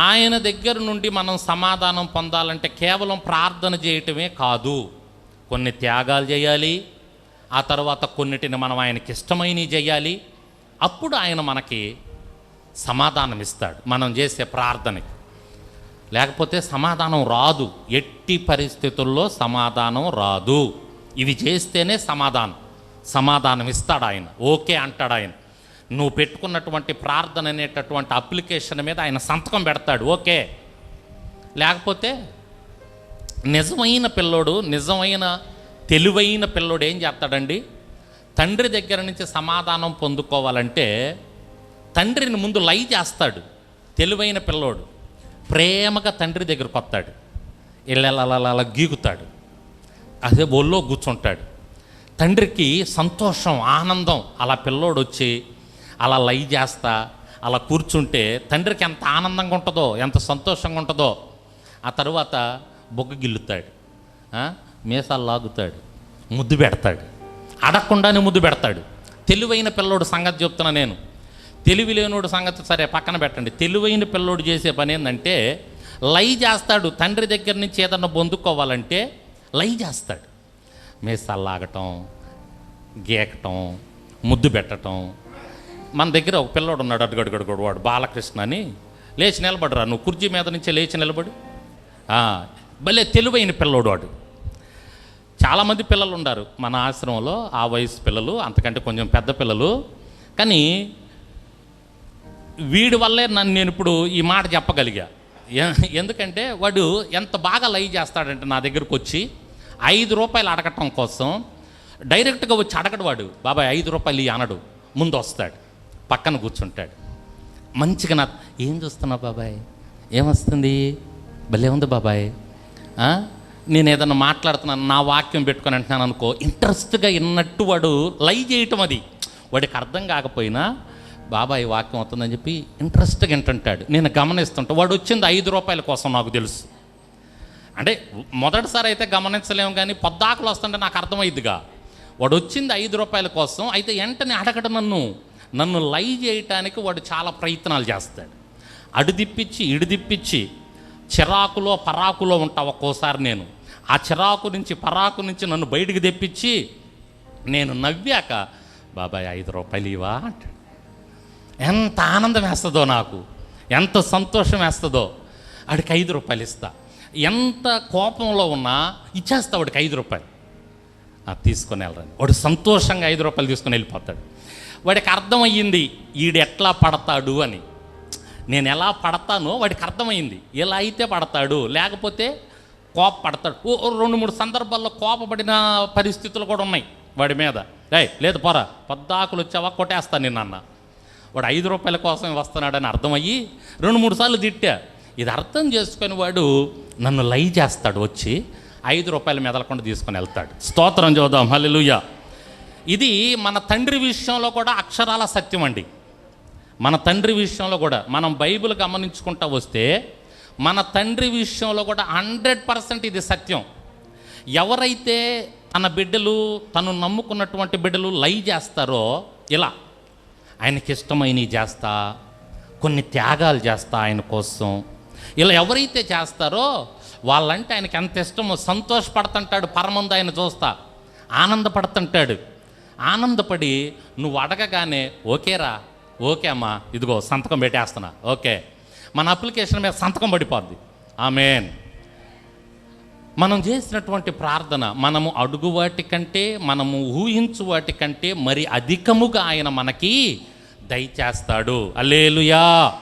ఆయన దగ్గర నుండి మనం సమాధానం పొందాలంటే కేవలం ప్రార్థన చేయటమే కాదు. కొన్ని త్యాగాలు చేయాలి ఆ తర్వాత కొన్నిటిని మనం ఆయనకి ఇష్టమైనవి చేయాలి. అప్పుడు ఆయన మనకి సమాధానం ఇస్తాడు మనం చేసే ప్రార్థనకి. లేకపోతే సమాధానం రాదు. ఎట్టి పరిస్థితుల్లో సమాధానం రాదు. ఇవి చేస్తేనే సమాధానం. సమాధానం ఇస్తాడు ఆయన. ఓకే అంటాడు ఆయన. నువ్వు పెట్టుకున్నటువంటి ప్రార్థన అనేటటువంటి అప్లికేషన్ మీద ఆయన సంతకం పెడతాడు ఓకే. లేకపోతే నిజమైన పిల్లోడు నిజమైన తెలివైన పిల్లోడు ఏం చేస్తాడండి? తండ్రి దగ్గర నుంచి సమాధానం పొందుకోవాలంటే తండ్రిని ముందు లై చేస్తాడు తెలివైన పిల్లోడు. ప్రేమగా తండ్రి దగ్గరకు వస్తాడు ఇళ్ళలా గీకుతాడు అదే ఒళ్ళో కూర్చుంటాడు. తండ్రికి సంతోషం ఆనందం అలా పిల్లోడు వచ్చి అలా లై చేస్తా అలా కూర్చుంటే తండ్రికి ఎంత ఆనందంగా ఉంటుందో ఎంత సంతోషంగా ఉంటుందో. ఆ తర్వాత బొగ్గ గిల్లుతాడు. మీసాలు లాగుతాడు. ముద్దు పెడతాడు. అడగకుండానే ముద్దు పెడతాడు. తెలివైన పిల్లోడు సంగతి చెప్తున్నా నేను. తెలివి లేనోడు సంగతి సరే పక్కన పెట్టండి. తెలివైన పిల్లోడు చేసే పని ఏంటంటే లై చేస్తాడు. తండ్రి దగ్గర నుంచి ఏదన్నా పొందుకోవాలంటే లై చేస్తాడు. మీసాలు లాగటం గీకటం ముద్దు పెట్టటం మన దగ్గర ఒక పిల్లోడు ఉన్నాడు అడుగడుగడుగుడు వాడు బాలకృష్ణ అని. లేచి నిలబడరా నువ్వు కుర్చీ మీద నుంచి లేచి నిలబడు. భలే తెలివైన పిల్లోడు వాడు. చాలామంది పిల్లలు ఉన్నారు మన ఆశ్రమంలో ఆ వయసు పిల్లలు అంతకంటే కొంచెం పెద్ద పిల్లలు. కానీ వీడి వల్లే నన్ను నేను ఇప్పుడు ఈ మాట చెప్పగలిగా. ఎందుకంటే వాడు ఎంత బాగా లై చేస్తాడంటే నా దగ్గరకు వచ్చి ఐదు రూపాయలు అడగటం కోసం డైరెక్ట్గా వచ్చి అడగడు వాడు. బాబాయ్ ఐదు రూపాయలు ఇయ్యి అనడు. ముందు వస్తాడు. పక్కన కూర్చుంటాడు. మంచిగా నా ఏం చూస్తున్నావు బాబాయ్? ఏమొస్తుంది? భలే ఉంది బాబాయ్. నేను ఏదన్నా మాట్లాడుతున్నాను నా వాక్యం పెట్టుకొని అంటున్నాను అనుకో ఇంట్రెస్ట్గా విన్నట్టు వాడు లై చేయటం అది. వాడికి అర్థం కాకపోయినా బాబాయ్ వాక్యం అవుతుందని చెప్పి ఇంట్రెస్ట్గా వింటుంటాడు. నేను గమనిస్తుంటా. వాడు వచ్చింది ఐదు రూపాయల కోసం నాకు తెలుసు. అంటే మొదటిసారి అయితే గమనించలేము కానీ పొద్దాకులు వస్తుంటే నాకు అర్థమైద్దిగా. వాడు వచ్చింది ఐదు రూపాయల కోసం అయితే వెంటనే అడగడు నన్ను. నన్ను లై చేయటానికి వాడు చాలా ప్రయత్నాలు చేస్తాడు. అడు దిప్పించి ఇడు దిప్పించి చిరాకులో పరాకులో ఉంటా ఒక్కోసారి నేను. ఆ చిరాకు నుంచి పరాకు నుంచి నన్ను బయటికి తెప్పించి నేను నవ్వాక బాబాయ్ ఐదు రూపాయలు ఇవా అంటాడు. ఎంత ఆనందం వేస్తుందో నాకు. ఎంత సంతోషం వేస్తుందో. వాడికి ఐదు రూపాయలు ఇస్తా. ఎంత కోపంలో ఉన్నా ఇచ్చేస్తా వాడికి ఐదు రూపాయలు. ఆ, తీసుకొని వెళ్ళరండి వాడు సంతోషంగా ఐదు రూపాయలు తీసుకొని వెళ్ళిపోతాడు. వాడికి అర్థమయ్యింది ఈడు ఎట్లా పడతాడు అని. నేను ఎలా పడతానో వాడికి అర్థమైంది ఎలా అయితే పడతాడు లేకపోతే కోప పడతాడు. ఓ రెండు మూడు సందర్భాల్లో కోపపడిన పరిస్థితులు కూడా ఉన్నాయి వాడి మీద. ఏయ్ లేదు పోరా పద్దాకులు వచ్చావా కొట్టేస్తాను నిన్న అన్న. వాడు ఐదు రూపాయల కోసం వస్తున్నాడని అర్థమయ్యి రెండు మూడు సార్లు తిట్టా. ఇది అర్థం చేసుకుని వాడు నన్ను లై చేస్తాడు వచ్చి ఐదు రూపాయలు మెదలకుండా తీసుకొని వెళ్తాడు. స్తోత్రం చూద్దాం హల్లెలూయా. ఇది మన తండ్రి విషయంలో కూడా అక్షరాల సత్యం అండి. మన తండ్రి విషయంలో కూడా మనం బైబిల్ గమనించుకుంటా వస్తే మన తండ్రి విషయంలో కూడా హండ్రెడ్ పర్సెంట్ ఇది సత్యం. ఎవరైతే తన బిడ్డలు తను నమ్ముకున్నటువంటి బిడ్డలు లై చేస్తారో ఇలా ఆయనకి ఇష్టమైనవి చేస్తా కొన్ని త్యాగాలు చేస్తా ఆయన కోసం. ఇలా ఎవరైతే చేస్తారో వాళ్ళంటే ఆయనకి ఎంత ఇష్టమో సంతోషపడుతుంటాడు పరమందు ఆయన చూస్తా ఆనందపడుతుంటాడు. ఆనందపడి నువ్వు అడగగానే ఓకేరా ఓకే అమ్మా ఇదిగో సంతకం పెట్టేస్తున్నా ఓకే. మన అప్లికేషన్ మీద సంతకం పడిపోద్ది. ఆమెన్. మనం చేసినటువంటి ప్రార్థన మనము అడుగు వాటి కంటే మనము ఊహించు వాటి కంటే మరి అధికముగా ఆయన మనకి దయచేస్తాడు. అల్లేలుయా